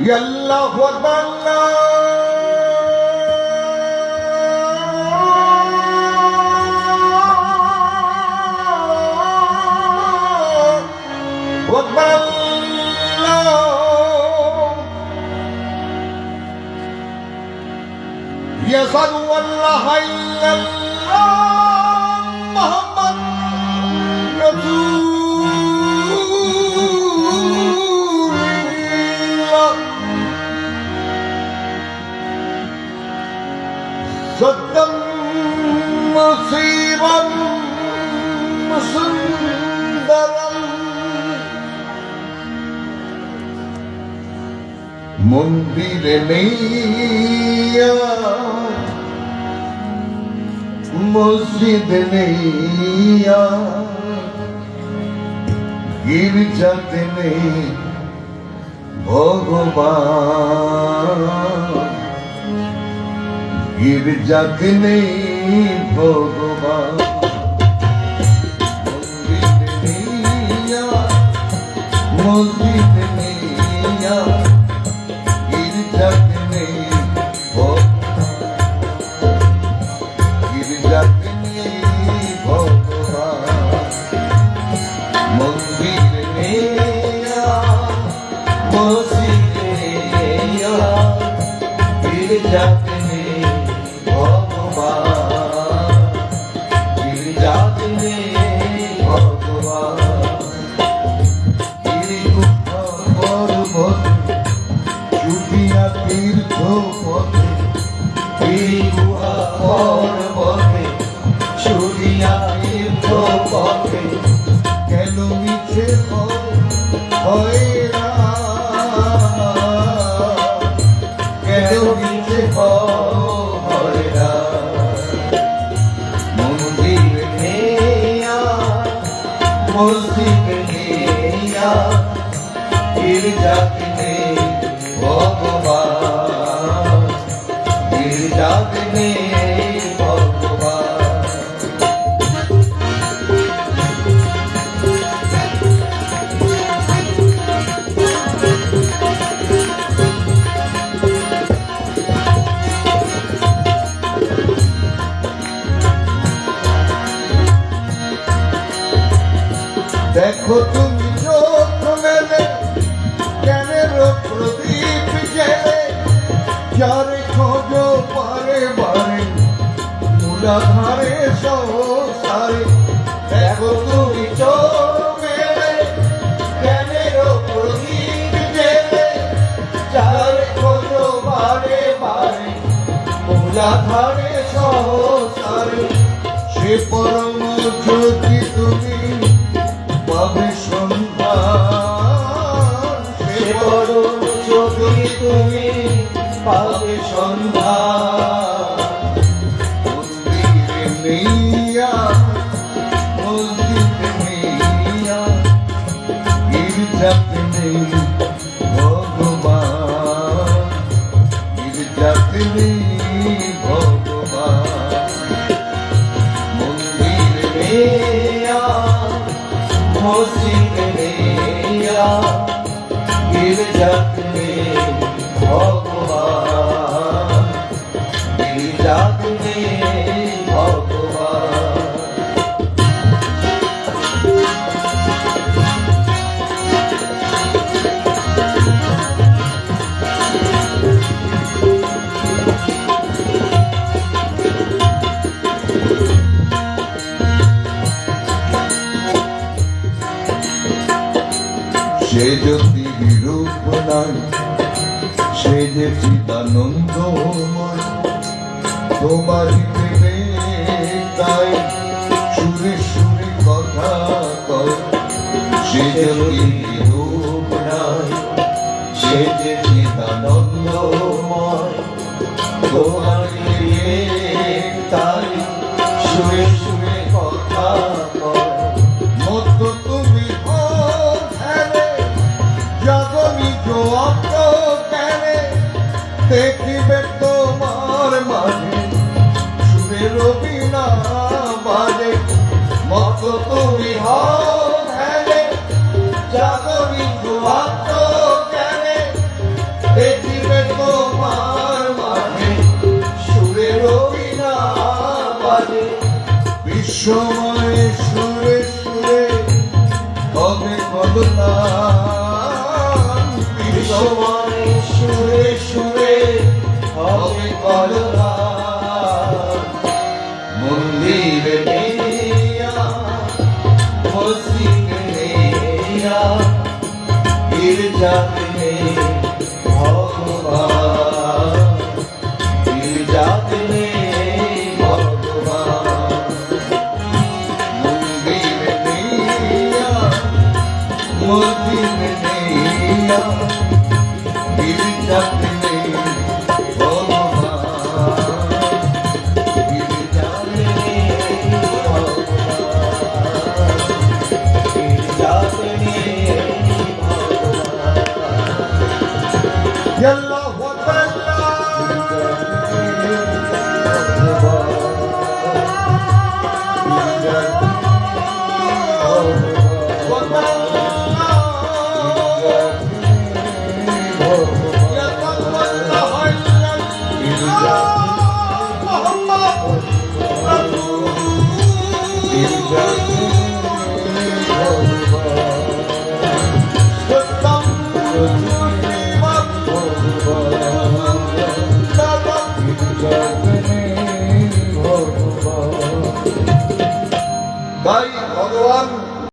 আল্লাহু আকবার আল্লাহু আকবার আল্লাহ ইয়াসালু আল্লাহ ইল্লাল্লাহ مصيرا সুন্দরম মন্দিরে নেইয়া মসজিদ নেইয়া গির্জাতে নেই ভগবান গির্জাতে নেই ভগবান মসজিদ নেইয়া গির্জাতে নেই গির্জাতে নেই ভগবান মন্দির নেইয়া মসজিদ নেইয়া গির্জাতে মিছে হয় মন্দির নেয়া মসজিদ নেয়া গির্জাতে তুমি চোখ মেলে জ্ঞানের প্রদীপ জেলে যারে খোঁজো পারে বারে মূলাধারে সংসারে দেখো তুমি চোখ মেলে জ্ঞানের প্রদীপ জেলে যারে খোঁজো বারে বারে মূলাধারে সংসারে। মসজিদ নেইয়া গির্জাতে নেই ভগবান। গির্জাতে সে যদি বিরূপ নাই সে যে চিদানন্দময় তোমার তাই দেখিবে তোমার মাঝে সুরে রবি না বাজে, মত তুমি হও জাগরি দেখিবে তোমার মাঝে সুরে রবি না বাজে। বিশ্বময় সুরে সুরে কবে কদনা বিশ্বময় সুরে সুরে হবে কল্যাণ মন্দিরে নেয়া মসজিদে নেয়া গির্জাতে